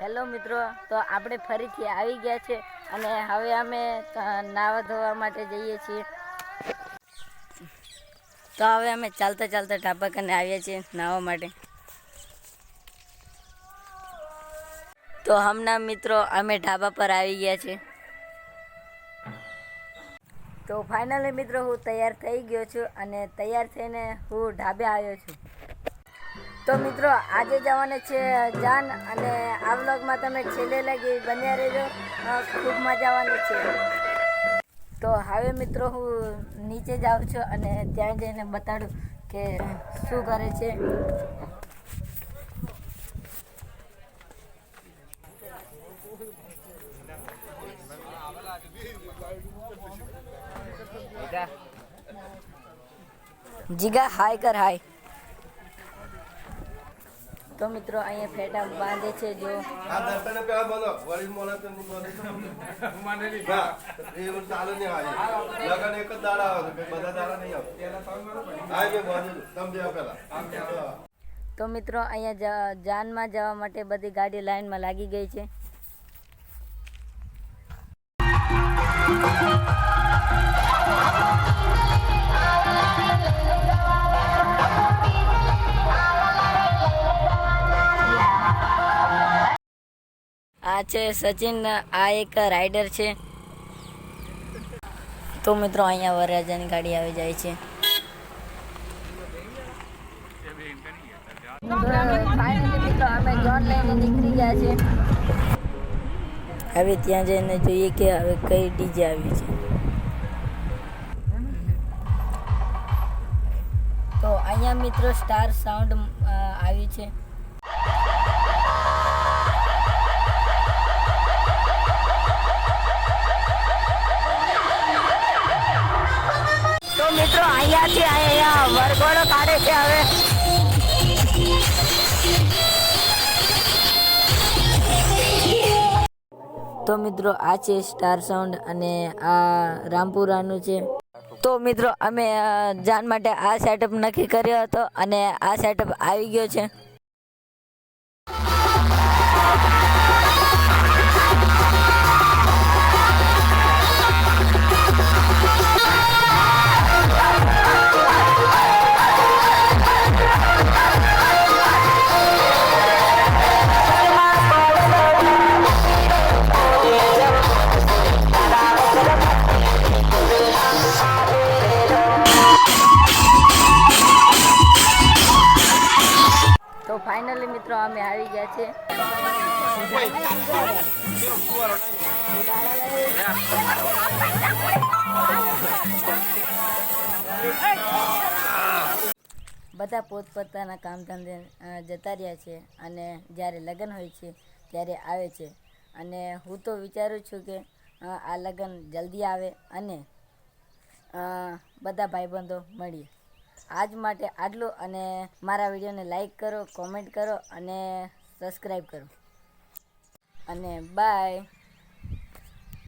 Hello મિત્રો, તો આપણે ફરીથી આવી ગયા છે અને હવે અમે નાવા ધોવા માટે જઈએ છીએ. તો હવે અમે ચાલતા ચાલતા ઢાબા કરીને આવ્યા છીએ નાહવા માટે. તો હમણાં મિત્રો, અમે ઢાબા પર આવી ગયા છીએ. તો ફાઇનલી મિત્રો, હું તૈયાર થઈ ગયો છું અને તૈયાર થઈને હું ઢાબે આવ્યો છું. તો મિત્રો, આજે જવાનું છે જાન અને આ વ્લોગમાં તમે છેલ્લે લાગી બન્યા રહેજો. ખૂબ મજા આવવાની છે. તો હવે મિત્રો, હું નીચે જાઉં છું અને ત્યાં જઈને બતાડું કે શું કરે છે. જીગા, હાય કર, હાય. તો મિત્રો અહીંયા ફેટા બાંધે છે જો. આ દર્શન પેલા બોલો વળી મોડા તો નહીં બોલે ના એ એવું ચાલુ નહીં હારી લગન એક જ દાડા આવે છે બધા દાડા નહીં આવતા આ જે બોલું સમજ્યા પેલા. તો મિત્રો અહીંયા જાનમાં જવા માટે બધી ગાડી લાઈનમાં લાગી ગઈ છે. આ છે સચિન, આ એક રાઇડર છે. તો મિત્રો, અહીંયા વરરાજાની ગાડી આવી જાય છે. નીકળી ગયા છે હવે ત્યાં જઈને જોઈએ કે હવે કઈ ડીજે આવી છે. તો અહીંયા મિત્રો સ્ટાર સાઉન્ડ આવ્યું છે. તો અહીંયા થી અહીંયા વરઘોડો કાઢે છે હવે. તો મિત્રો, આ છે સ્ટાર સાઉન્ડ અને આ રામપુરાનું છે. તો મિત્રો, અમે જાન માટે આ સેટઅપ નક્કી કર્યો હતો અને આ સેટઅપ આવી ગયો છે. ફાઇનલી મિત્રો, અમે આવી ગયા છે. બધા પોતપોતાના કામ ધંધે જતા રહ્યા છે અને જ્યારે લગ્ન હોય છે ત્યારે આવે છે. અને હું તો વિચારું છું કે આ લગ્ન જલ્દી આવે અને બધા ભાઈબંધો મળીએ. આજ માટે આટલું અને મારા વિડીયોને લાઈક કરો કોમેન્ટ કરો અને સબસ્ક્રાઈબ કરો. અને બાય